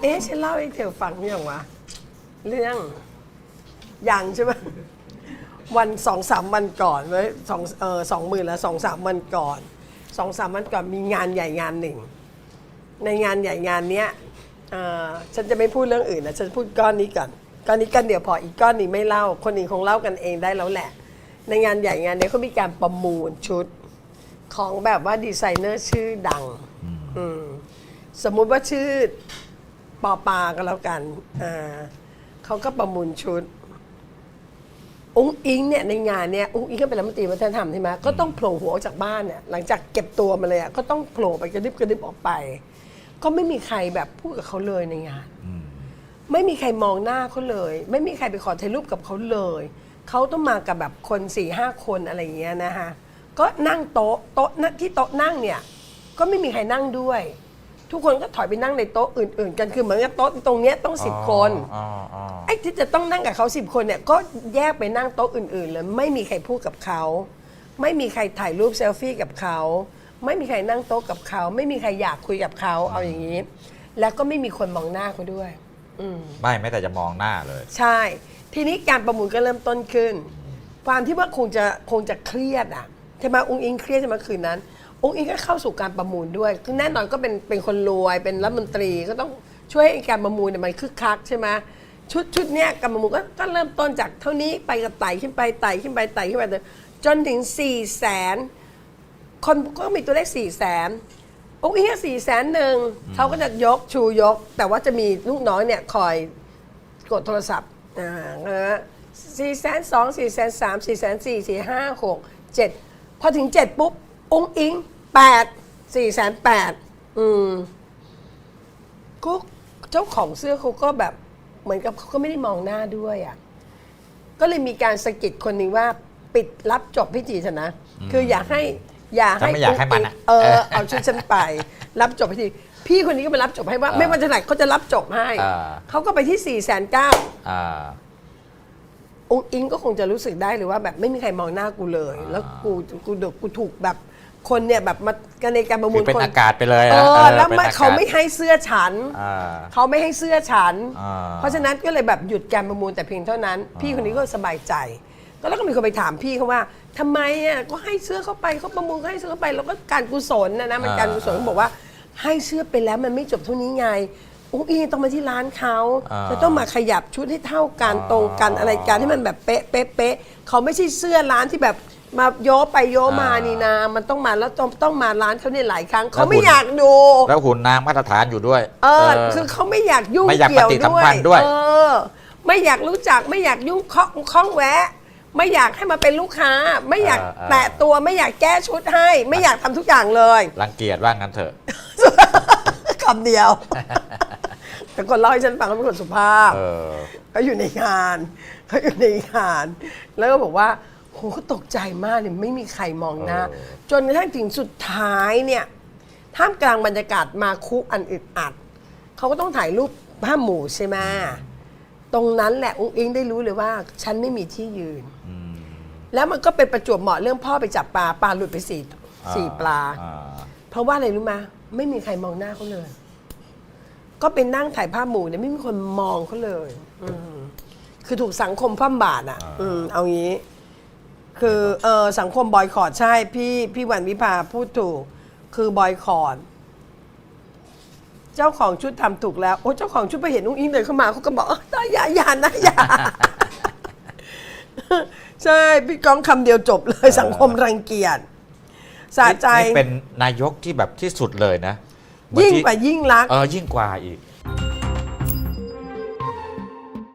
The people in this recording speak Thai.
เอ๊ะฉันเล่าให้เธอฟังหรือยังวะเรื่องยังใช่ไหมวันสองสามวันก่อนไว้สองเออสองหมื่นแล้วสองสามวันก่อนสองสามวันก่อนมีงานใหญ่งานหนึ่ง ในงานใหญ่งานเนี้ยเอ่อฉันจะไม่พูดเรื่องอื่นนะฉันพูดก้อนนี้ก่อนก้อนนี้กันเดี๋ยวพออีกก้อนนี้ไม่เล่า คนอื่นคงเล่ากันเองได้แล้วแหละ ในงานใหญ่งานเนี้ยเขามีการประมูลชุดของแบบว่าดีไซเนอร์ชื่อดังอืมสมมุติว่าชื่อ ปอปาก็แล้วกันอ่าเขาก็ประมูลชุด อุ้งอิงเนี่ยในงานเนี่ยอุ้งอิงก็เป็นรัฐมนตรีวัฒนธรรมใช่ไหมก็ต้องโผล่หัวออกจากบ้านเนี่ยหลังจากเก็บตัวมาเลยอะก็ต้องโผล่ไปกระดิบกระดิบออกไป ก็ไม่มีใครแบบพูดกับเขาเลยในงาน ไม่มีใครมองหน้าเขาเลย ไม่มีใครไปขอถ่ายรูปกับเขาเลยเขาต้องมากับแบบคนสี่ห้าคนอะไรอย่างเงี้ยนะคะก็นั่งโต๊ะโต๊ะนั่งที่โต๊ะนั่งเนี่ยก็ไม่มีใครนั่งด้วย ทุกคนก็ถอยไปนั่งในโต๊ะอื่น ๆ กันคือเหมือนกับโต๊ะตรงเนี้ยต้องสิบคนอ๋ออ๋อไอ้ที่จะต้องนั่งกับเขาสิบคนเนี่ยก็แยกไปนั่งโต๊ะอื่น ๆ เลยไม่มีใครพูดกับเขา ไม่มีใครถ่ายรูปเซลฟี่กับเขาไม่มีใครนั่งโต๊ะกับเขา ไม่มีใครอยากคุยกับเขาเอาอย่างนี้ แล้วก็ไม่มีคนมองหน้าเขาด้วย อืม ไม่แม้แต่จะมองหน้าเลย ใช่ ทีนี้การประมูลก็เริ่มต้นขึ้น ความที่ว่าคงจะคงจะเครียดอะใช่ไหมองค์อิงเครียดใช่ไหมคืนนั้น องค์อิงก็เข้าสู่การประมูลด้วยคือแน่นอนก็เป็นเป็นคนรวยเป็นรัฐมนตรีก็ต้องช่วยให้การประมูลเนี่ยมันคึกคักใช่ไหมชุดชุดเนี้ยการประมูลก็ก็เริ่มต้นจากเท่านี้ไปกับไต่ขึ้นไปไต่ขึ้นไปไต่ขึ้นไปจนถึง4ี่แสนคนก็มีตัวเลข4ี่แสนองค์อิงสี่แสนหนึ่งเขาก็จะยกชูยก แต่ว่าจะมีลูกน้องเนี่ยคอยกดโทรศัพท์อ่าสี่แสนสองสี่แสนสามสี่แสนสี่สี่ห้าหกเจ็ดพอถึงเจ็ดปุ๊บ อุ้งอิงแปดสี่แสนแปดอืมก็เจ้าของเสื้อเขาก็แบบเหมือนกับเขาก็ไม่ได้มองหน้าด้วยอะก็เลยมีการสะกิดคนหนึ่งว่าปิดรับจบพิธีเถอะนะ คืออย่าให้อย่าให้ถ้าไม่อยากให้มันอะเออเอาชุดฉันไป รับจบพิธีพี่คนนี้ก็ไปรับจบให้ว่า ไม่ว่าจะไหนเขาจะรับจบให้อ่าเขาก็ไปที่4ี่แสนเก้า อ่าองค์อิงก็คงจะรู้สึกได้เลยว่าแบบไม่มีใครมองหน้ากูเลย แล้วกูกูเดกูถูกแบบคนเนี่ยแบบมากันในการประมูคืลอเป็นคนอากาศไปเลยเอนะอเออแล้วเป็นไม่อากาศเขาไม่ให้เสื้อฉัน อ่า เขาไม่ให้เสื้อฉัน อ่า เพราะฉะนั้นก็เลยแบบหยุดการประมูลแต่เพียงเท่านั้น พี่คนนี้ก็สบายใจ ก็แล้วก็มีคนไปถามพี่เขาว่าทำไมอะก็ให้เสื้อเข้าไปเขาประมูลก็ให้เสื้อเข้าไป แล้วก็การกุศลนะนะมันการกุศลเขาบอกว่าให้เสื้อไปแล้วมันไม่จบเท่านี้ไง อุ้งอิงต้องมาที่ร้านเขาอ่า จะต้องมาขยับชุดให้เท่ากันตรงกันอะไรกันให้มันแบบเป๊ะเป๊ะเป๊ะเขาไม่ใช่เสื้อร้านที่แบบมาโยไปโยมานี่นะมันต้องมาแล้วต้องต้องมาร้านเขาเนี่ยหลายครั้งเขาไม่อยากดู แล้วหุ่นนางมาตรฐานอยู่ด้วย เออคือเขาไม่อยากยุ่งไม่อยากเกี่ยวปฏิสัด้มวยพันธ์ด้วย เออ ไม่อยากรู้จักไม่อยากยุ่งข้องข้องแวะ ไม่อยากให้มาเป็นลูกค้า ไม่อยากแตะตัวไม่อยากแก้ชุดให้ ไม่อยากทำทุกอย่างเลย รังเกียจว่างั้นเถอะ คำเดียว แต่คนเล่าให้ฉันฟังเขาเป็นคนสุภาพเออ เขาอยู่ในงานเขาอยู่ในงาน แล้วก็บอกว่าโหเขาตกใจมากเลยไม่มีใครมองหน้า เออ จนกระทั่งถึงสุดท้ายเนี่ยท่ามกลางบรรยากาศมาคุอันอึดอัด เขาก็ต้องถ่ายรูปภาพหมู่ใช่ไหมตรงนั้นแหละอุ้งอิงได้รู้เลยว่า ฉันไม่มีที่ยืน อืมแล้วมันก็เป็นประจวบเหมาะเรื่องพ่อไปจับปลาปลาหลุดไปสี่สี่ปลา อ่าเพราะว่าอะไรรู้ไหมไม่มีใครมองหน้าเขาเลย ก็เป็นนั่งถ่ายภาพหมู่เนี่ยไม่มีคนมองเขาเลยอืมคือถูกสังคมคว่ำบาตรอะ อืมเอางี้ คือเออสังคมบอยคอรดใช่พี่พี่วันวิภาพูดถูก คือบอยคอรดเจ้าของชุดทำถูกแล้ว โอ้เจ้าของชุดไปเห็นนุ้งอิงเดินเข้ามาเขาก็บอกเออได้อย่าอย่านะอย่า ใช่ พี่ก้องคำเดียวจบเลย สังคมรังเกียจสะใจ นี่เป็นนายกที่แบบที่สุดเลยนะเหมือน ยิ่งกว่ายิ่งรัก เออยิ่งกว่าอีก